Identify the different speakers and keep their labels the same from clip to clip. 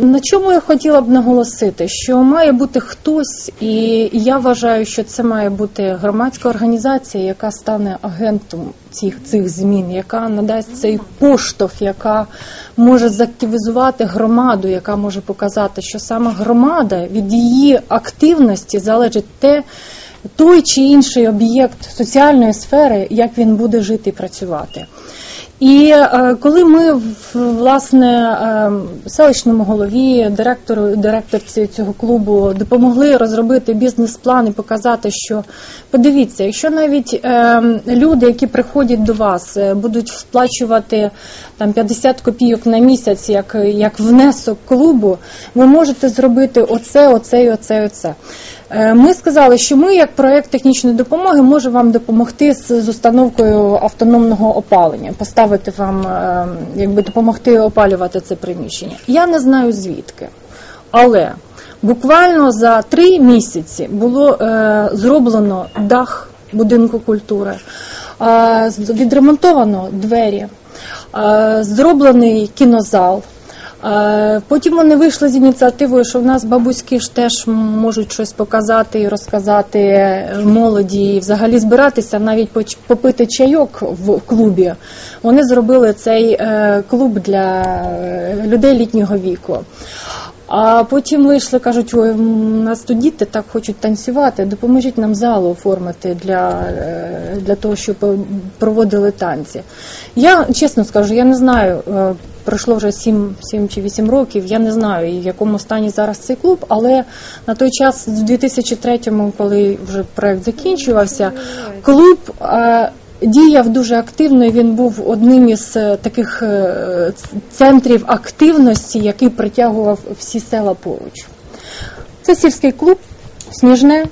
Speaker 1: На чому я хотіла б наголосити, що має бути хтось, і я вважаю, що це має бути громадська організація, яка стане агентом цих цих змін, яка надасть цей поштовх, яка може заактивізувати громаду, яка може показати, що саме громада від її активності залежить те. Той чи інший об'єкт соціальної сфери, як він буде жити і працювати. І е, коли ми власне е, селищному голові, директору, директорці цього клубу допомогли розробити бізнес-план і показати, що подивіться, якщо навіть е, люди, які приходять до вас, будуть сплачувати там 50 копійок на місяць, як, як внесок клубу, ви можете зробити оце, оце і оце, і оце. Е, Ми сказали, що ми, як проект технічної допомоги, можемо вам допомогти з, установкою автономного опалення, поставити вам, е, якби допомогти опалювати це приміщення. Я не знаю звідки, але буквально за три місяці було е, зроблено дах будинку культури, відремонтовано двері, зроблений кінозал. Е, Потім вони вийшли з ініціативою, що в нас бабуськи ж теж можуть щось показати і розказати молоді, і взагалі збиратися, навіть попити чайок в клубі. Вони зробили цей е, клуб для е, людей літнього віку. А потім вийшли, кажуть, ой, у нас тут діти так хочуть танцювати, допоможіть нам залу оформити для, для того, щоб проводили танці. Я чесно скажу, я не знаю, пройшло вже 7, 7 чи 8 років, я не знаю, в якому стані зараз цей клуб, але на той час, в 2003-му, коли вже проект закінчувався, клуб е, діяв дуже активно, і він був одним із е, таких е, центрів активності, який притягував всі села поруч. Це сільський клуб, сніжне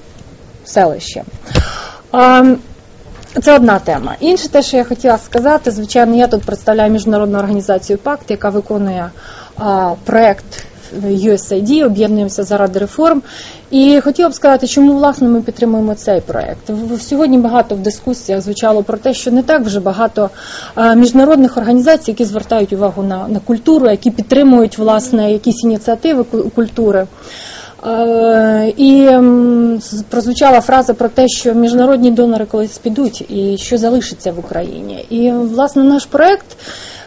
Speaker 1: селище. Це одна тема. Інше те, що я хотіла сказати, звичайно, я тут представляю міжнародну організацію ПАКТ, яка виконує а, проект USAID, об'єднуємося заради реформ. І хотіла б сказати, чому власне ми підтримуємо цей проект. Сьогодні багато в дискусіях звучало про те, що не так вже багато міжнародних організацій, які звертають увагу на, на культуру, які підтримують власне якісь ініціативи ку- культури. Е, І прозвучала фраза про те, що міжнародні донори колись підуть і що залишиться в Україні. І власне наш проект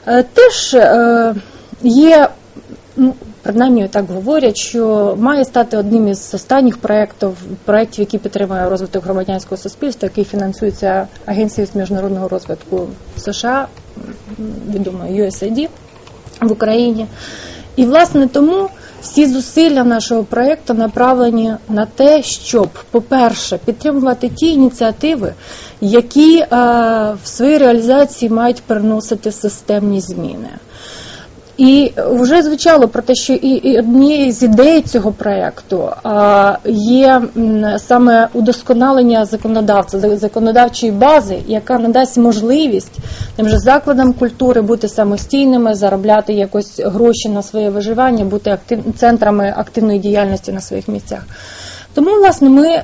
Speaker 1: е, теж е, є. Ну, принаймні так говорять, що має стати одним із останніх проєктів, проєктів, які підтримує розвиток громадянського суспільства, який фінансується Агенцією з міжнародного розвитку США, відомо USAID в Україні. І власне тому всі зусилля нашого проєкту направлені на те, щоб, по-перше, підтримувати ті ініціативи, які е, в своїй реалізації мають приносити системні зміни. І вже звучало про те, що і, однією з ідей цього проєкту є саме удосконалення законодавця, законодавчої бази, яка надасть можливість тим же закладам культури бути самостійними, заробляти якось гроші на своє виживання, бути актив, центрами активної діяльності на своїх місцях. Тому, власне, ми е,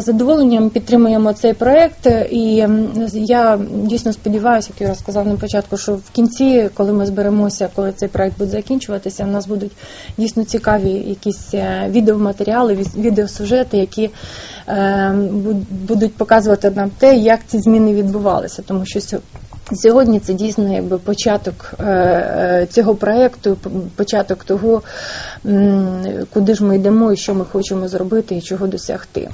Speaker 1: з задоволенням підтримуємо цей проект, і я дійсно сподіваюся, як я розказав на початку, що в кінці, коли ми зберемося, коли цей проект буде закінчуватися, у нас будуть дійсно цікаві якісь е, відеоматеріали, відеосюжети, які е, будуть показувати нам те, як ці зміни відбувалися, тому що сьо- Сьогодні це дійсно якби початок цього проекту, початок того, куди ж ми йдемо і що ми хочемо зробити і чого досягти.